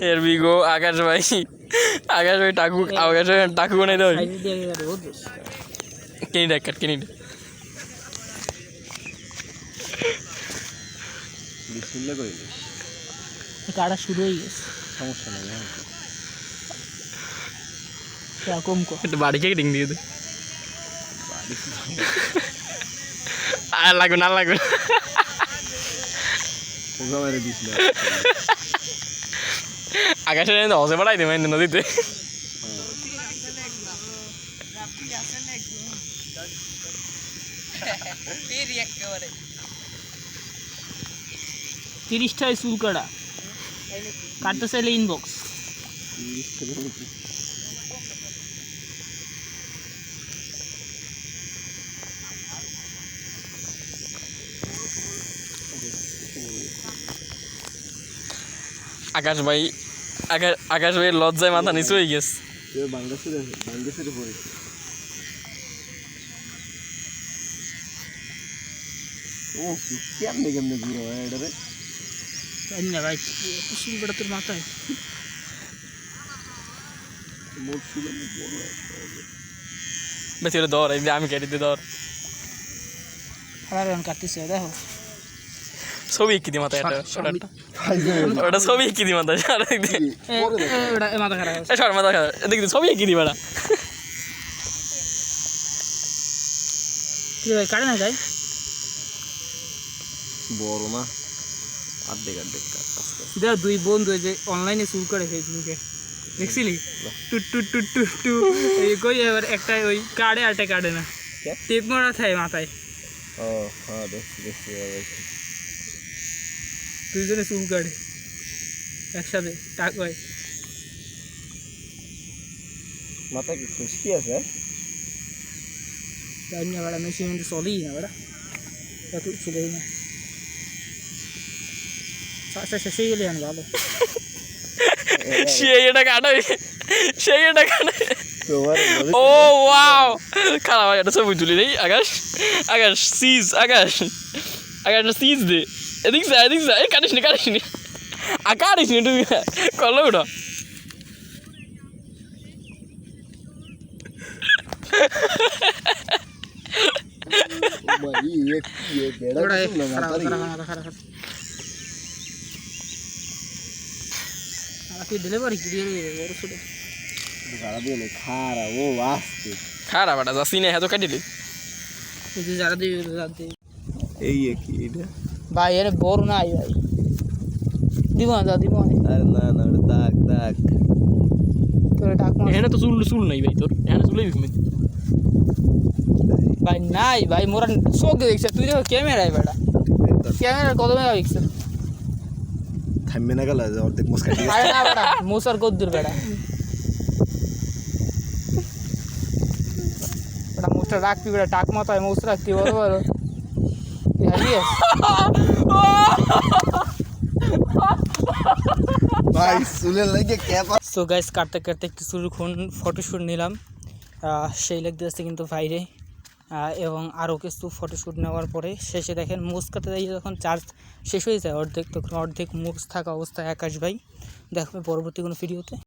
হের B গো আকাশ ভাই আকাশ ভাই টাকু আকাশ ভাই টাকু বানাই দাও কিনি ডাক কাট কিনি কাটা শুরু হয়ে গেছে। সমস্যা নাই হ্যাঁ। এরকম একটু ডিং দিয়ে দে। আর লাগবে না লাগবে দিছিল আকাশে হসে বাড়াই দেবে নদীতে। তিরিশটায় চুল কাটা কাটতে চাইলে ইনবক্স আকাশ ভাই আকাশ আকাশ ভাইয়ের লজ্জায় মাথা নিচু হয়ে গেছে। ও কি কেমনে কেমনে ঘুরো এটা রে? না ভাই? এত চুল তোর মাথায়। মোট বেশি এই যে আমি কেটে দিয়ে ধর। আর কাটতেছে দেখো। ছবি এঁকি দি মাথায় একটা ওটা ফাইজে ওটা ছবি এঁকি দি মাথায় আর এদিক দিয়ে। এ, এ, ওটা এ মাথা খারাপ সর মাথা খারাপ। এদিক দিয়ে ছবি এঁকি দি বেড়া। কি ভাই কাটে না গাই? বড় না। অর্ধেক অর্ধেক কাজ আস্তে আস্তে দেখ দুই বন্ধু এই যে অনলাইনে শুরু করে ফেসবুকে দেখছিলি? টু টু টু টু টু এই কই এবার একটা ওই কাটে আরটা কাটে না। টেপ মারা থাকে মাথায়। ও হ্যাঁ দেখছি দেখছি। দুইজনে চুল কাটে। একসাথে টাক হয়। মাথায় কি খুশকি আছে? জানি না বেড়া মেশিন কিন্তু চলেই না বেড়া। এত চলেই না। আচ্ছা শেষ হয়ে গেলে ভালো। সেই এটা কাটাই সেই এটা কাটাই ও ওয়াও। খারাপ এটা ছবি তুলি নেই। আকাশ আকাশ সিজ আকাশ। আকাশ সিজ দে। এদিক যা এদিক যা। এই কাটিস নি কাটিস নি। আ কাটিস নি তুই করল ওটা ভাই এক বেড়া ওটা কিছু না খারাপ মাথার খারাপ খারাপ খারাপ আর কি? ডেলিভারি কি দিয়ে বড় ছোট গাড়া দিয়ে খারা ও আসছে। খারাপ এটা যাচ্ছি না এত কাটিলি এই যে যারা জানতে এই কি এটা? ভাই এর বড় নাই ভাই দিব না যা দিব না আরে না না ওটা দাগ দাগ তোর টাক মার এখানে তো চুল চুল নাই ভাই তোর এখানে চুলেই ঘুমে ভাই নাই ভাই মোরা চোখ দেখছে তুই দেখো ক্যামেরায় বেটা ক্যামেরা কত মেগা পিক্সেল থামবে না গেল অর্ধেক মুসকা দিয়ে আরে না বেটা মুসার কদ্দুর বেটা বেটা মুসটা রাখবি বেটা টাক মাথায় মুস রাখতি বড় বড় হারিয়ে ভাই চুলের লাগে ক্যাপ সো গাইস কাটতে কাটতে কিছুক্ষণ ফটোশ্যুট নিলাম। সেই লাগতে আসছে কিন্তু বাইরে এবং আরও কিছু ফটোশ্যুট নেওয়ার পরে শেষে দেখেন মুস কাটতে যাই যখন চার্জ শেষ হয়ে যায়, অর্ধেক তখন অর্ধেক মুস থাকা অবস্থায় আকাশ ভাই। দেখবে পরবর্তী কোনো ভিডিওতে